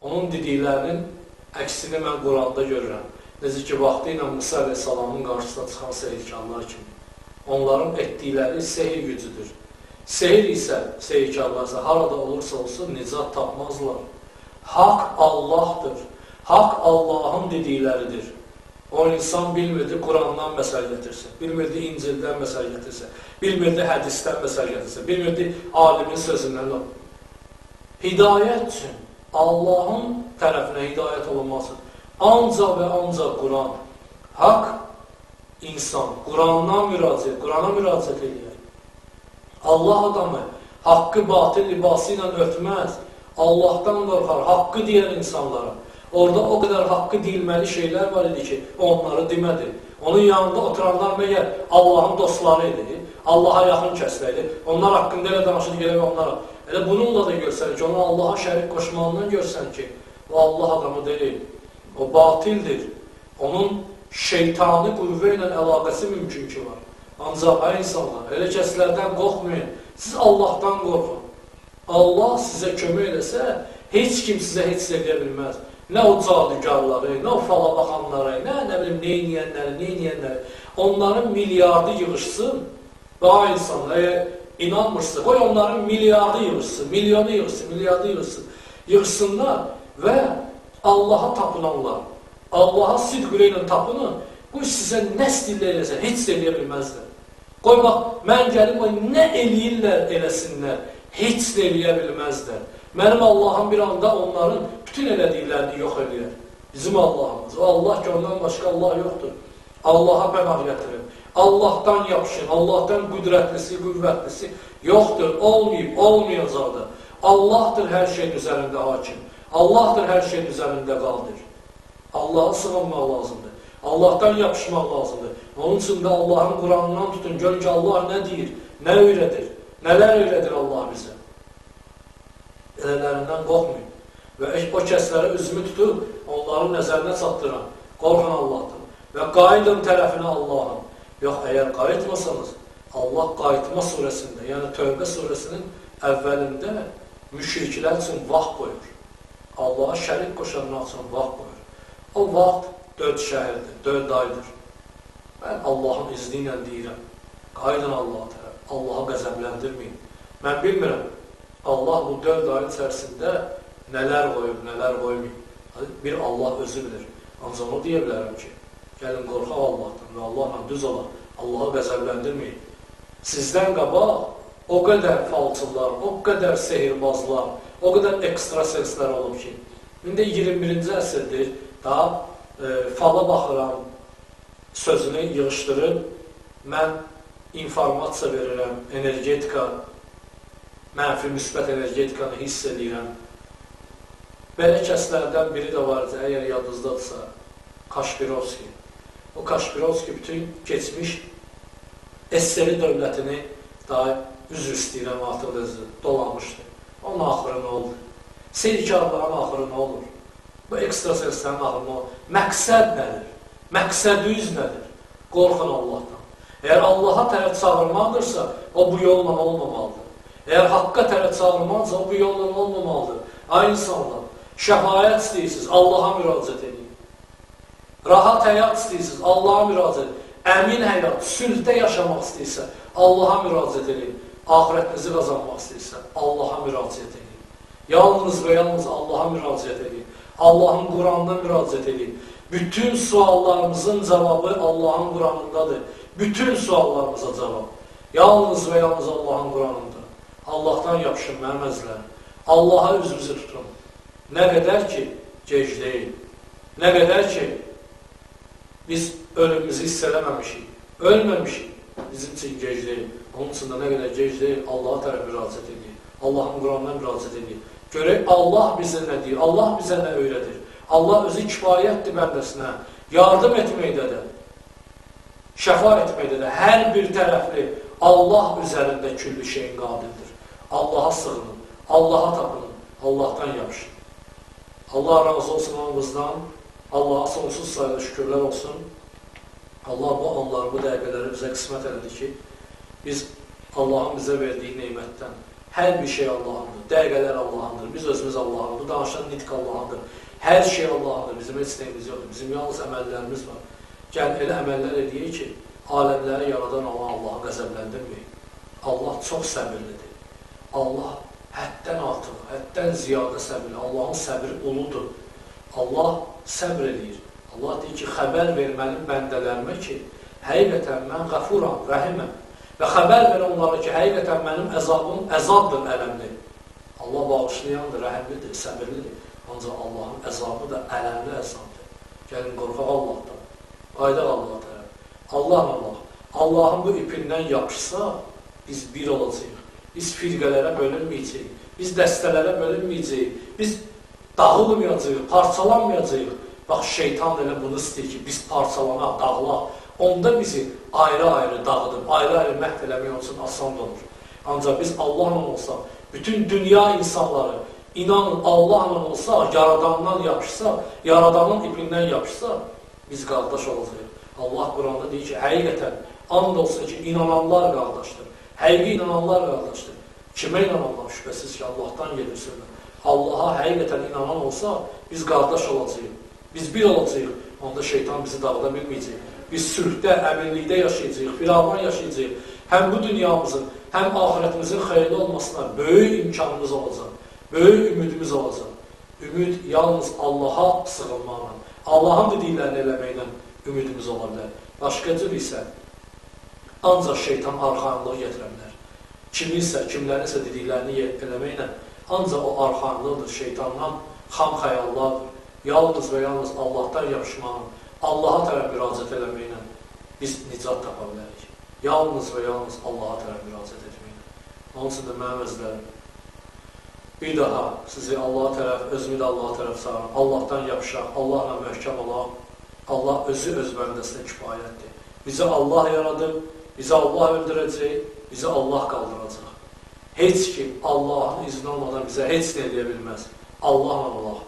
Onun dediklərinin əksini mən Quranda görürəm. Necə ki, vaxtı ilə Musa əleyhissalamın qarşısına çıxan sehirkarlar kimi. Onların etdikləri sehir gücüdür. Sehir isə, sehirkarlar isə harada olursa olsun nicat tapmazlar. Haqq Allahdır. Haqq Allahın dedikləridir. O insan bilmirdi Qurandan məsəl gətirsin, bilmirdi İncildən məsəl gətirsin, bilmirdi hədisdən məsəl gətirsin, bilmirdi alimin sözündən. Hidayət üçün Allahın tərəfinə hidayət olunması ancaq və ancaq Quran. Haqq insan Qurandan müraciət, Qurana müraciət edir. Allah adamı haqqı batıl libası ilə örtməz. Allahdan qorxar, haqqı deyər insanlara. Orada o qədər haqqı deyilməli şeylər var idi ki, onları demədi. Onun yanında oturanlar məgər Allahın dostları idi, Allaha yaxın kəslər idi. Onlar haqqında elə danışır elə onlara. Elə bununla da görsən ki, onu Allaha şərik qoşmağından görsən ki, o Allah adamı deyil, o batildir. Onun şeytani qüvvə ilə əlaqəsi mümkün ki var. Ancaq ay insanlar, elə kəslərdən qorxmayın, siz Allahdan qorxun. Allah sizə kömək eləsə, heç kim sizə heç eləyə bilməz. Nə o cadugarları, nə o fala baxanları, nə nə bilim neyniyənləri, neyniyənləri. Onların milyardı yığışsın və ay insanlar, əgər inanmırsa, qoy onların milyardı yığışsın, milyonu yığışsın, milyardı yığışsın. Yığışsınlar və Allaha tapınanlar, Allaha sidqürə ilə tapının, bu sizə nə stillə eləsə, heç eləyə bilməzlər. Qoy bax, mən gəlib, nə eləyirlər eləsinlər, heç eləyə bilməzlər. Mənim Allahım bir anda onların bütün elədiklərini yox edir. Bizim Allahımız. O Allah ki, ondan başqa Allah yoxdur. Allaha pənah gətirin. Allahdan yapışın. Allahdan qüdrətlisi, qüvvətlisi yoxdur. Olmayıb, olmayacaqdır. Allahdır hər şeyin üzərində hakim. Allahdır hər şeyin üzərində qaldır. Allaha sığınmaq lazımdır. Allahdan yapışmaq lazımdır. Onun üçün də Allahın Quranından tutun. Görün ki, Allah nə deyir, nə öyrədir, nələr öyrədir Allah bizə. Elələrindən qorxmayın. Və o kəslərə üzümü tutub, onların nəzərinə çatdıran, qorxan Allahdır. Və qayıdın tərəfinə Allahın. Yox, əgər qayıtmasanız, Allah qayıtma surəsində, yəni Tövbə surəsinin əvvəlində müşriklər üçün vaxt qoyur. Allaha şərik qoşanlar üçün vaxt qoyur. O vaxt dörd şəhərdir, dörd aydır. Mən Allahın izni ilə deyirəm, qayıdın Allaha tərəf, Allaha qəzəbləndirməyin. Mən bilmirəm, Allah bu dörd ayın içərisində nələr qoyub, nələr qoymayıb. Bir Allah özü bilir. Ancaq onu deyə bilərəm ki, gəlin qorxaq Allahdan və Allahla düz olaq. Allahı qəzəbləndirməyin. Sizdən qabaq o qədər falçılar, o qədər sehirbazlar, o qədər ekstrasenslər olub ki, indi 21-ci əsrdir, daha e, fala baxıram, sözünü yığışdırıb, mən informasiya verirəm, energetika, mənfi müsbət energetikanı hiss edirəm, Belə kəslərdən biri də var, əgər yadınızdadırsa, Kaşpirovski. O Kaşpirovski bütün keçmiş SSR dövlətini daha üzr istəyirəm artıq özü dolanmışdı. Onun axırı nə olur? Seyirkarların axırı nə olur? Bu ekstrasenslərin axırı nə olur? Məqsəd nədir? Məqsədiniz nədir? Qorxun Allahdan. Əgər Allaha tərəf çağırmaqdırsa, o bu yolla olmamalıdır. Əgər haqqa tərəf çağırmaqdırsa, o bu yolla olmamalıdır. Ay insanlar, Şəfayət istəyirsiniz, Allaha müraciət edin. Rahat həyat istəyirsiniz, Allaha müraciət edin. Əmin həyat, sülhdə yaşamaq istəyirsə, Allaha müraciət edin. Ahirətinizi qazanmaq istəyirsə, Allaha müraciət edin. Yalnız və yalnız Allaha müraciət edin. Allahın Quranına müraciət edin. Bütün suallarımızın cavabı Allahın Quranındadır. Bütün suallarımıza cavab. Yalnız və yalnız Allahın Quranında. Allahdan yapışın mənim əzlərim. Allaha üzünüzü tutun. Nə qədər ki, gec deyil. Nə qədər ki, biz ölümümüzü hiss eləməmişik, ölməmişik, bizim üçün gec deyil. Onun üçün də nə qədər gec deyil, Allaha tərəf müraciət edir. Allahın Quranına müraciət edir. Görək, Allah bizə nə deyir, Allah bizə nə öyrədir. Allah özü kifayətdir bəndəsinə, yardım etməkdədir, şəfa etməkdədir. Hər bir tərəfli Allah üzərində küllü şeyin qadirdir. Allaha sığının, Allaha tapının, Allahdan yapışın. Allah razı olsun hamımızdan. Allaha sonsuz sayıda şükürlər olsun. Allah bu anları, bu dəqiqələri bizə qismət elədi ki, biz Allahın bizə verdiyi neymətdən Hər bir şey Allahındır. Dəqiqələr Allahındır. Biz özümüz Allahındır. Danışan nitq Allahındır. Hər şey Allahındır. Bizim heç nəyimiz yoxdur. Bizim yalnız əməllərimiz var. Gəl elə əməllər edəyik ki, aləmləri yaradan olan Allahı qəzəbləndirməyik. Allah çox səbirlidir. Allah həddən artıq, həddən ziyadə səbirli. Allahın səbri uludur. Allah səbr edir. Allah deyir ki, xəbər ver mənim bəndələrimə ki, həqiqətən mən qəfuram, rəhiməm. Və xəbər ver onlara ki, həqiqətən mənim əzabım əzabdır, ələmli. Allah bağışlayandır, rəhimlidir, səbirlidir. Ancaq Allahın əzabı da ələmli əzabdır. Gəlin, qorxaq Allahdan. Qaydaq Allah tərəf. Allah Allah. Allahın bu ipindən yapışsa, biz bir olacaq. Biz firqələrə bölünməyəcəyik. Biz dəstələrə bölünməyəcəyik. Biz dağılmayacaq, parçalanmayacaq. Bax, şeytan elə bunu istəyir ki, biz parçalanaq, dağılaq. Onda bizi ayrı-ayrı dağıdıb, ayrı-ayrı məhv eləmək olsun asan olur. Ancaq biz Allahla olsaq, bütün dünya insanları inanın Allahla olsa, yaradandan yapışsa, yaradanın ipindən yapışsa, biz qardaş olacaq. Allah Quranda deyir ki, həqiqətən and olsa ki, inananlar qardaşdır. Həqiqi inananlar qardaşdır. Kimə inananlar? Şübhəsiz ki, Allahdan gedirsinlər. Allaha həqiqətən inanan olsa, biz qardaş olacaq. Biz bir olacaq. Onda şeytan bizi dağıda bilməyəcək. Biz sülhdə, əminlikdə yaşayacağıq, firavan yaşayacağıq. Həm bu dünyamızın, həm ahirətimizin xeyirli olmasına böyük imkanımız olacaq. Böyük ümidimiz olacaq. Ümid yalnız Allaha sığınmaqla, Allahın dediklərini eləməklə ümidimiz ola bilər. Başqa cür isə ancaq şeytan arxanlığı getirə bilər. Kiminsə, kimlərinsə dediklərini eləməklə ancaq o arxanlıqdır, şeytandan xam xəyallardır. Yalnız və yalnız Allahdan yapışmağın, Allaha tərəf müraciət eləməklə biz nicat tapa bilərik. Yalnız və yalnız Allaha tərəf müraciət etməklə. Onun üçün də mənim özlərim bir daha sizi Allaha tərəf, özümü də Allaha tərəf çağırım. Allahdan yapışaq, Allahla möhkəm olaq. Allah özü öz bəndəsinə kifayətdir. Bizi Allah yaradıb, bizi Allah öldürəcək, bizi Allah qaldıracaq. Heç kim Allahın izni olmadan bizə heç nə edə bilməz. Allahla olaq.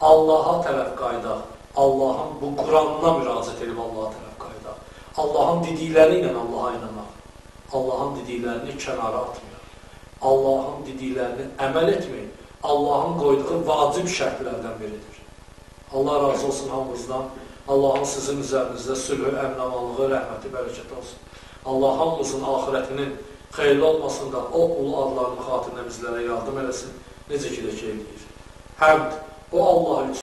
Allaha tərəf qaydaq. Allahın bu Quranına müraciət edib Allaha tərəf qaydaq. Allahın dedikləri ilə Allaha inanaq. Allahın dediklərini kənara atmayaq. Allahın dediklərini əməl etmək Allahın qoyduğu vacib şərtlərdən biridir. Allah razı olsun hamımızdan. Allahın sizin üzərinizdə sülhü, əmnamanlığı, rəhməti, bərəkət olsun. Allah hamımızın ahirətinin xeyirli olmasında o ulu adlarının xatirinə bizlərə yardım eləsin. Necə ki də ki eləyir. Həmd o Allah üçün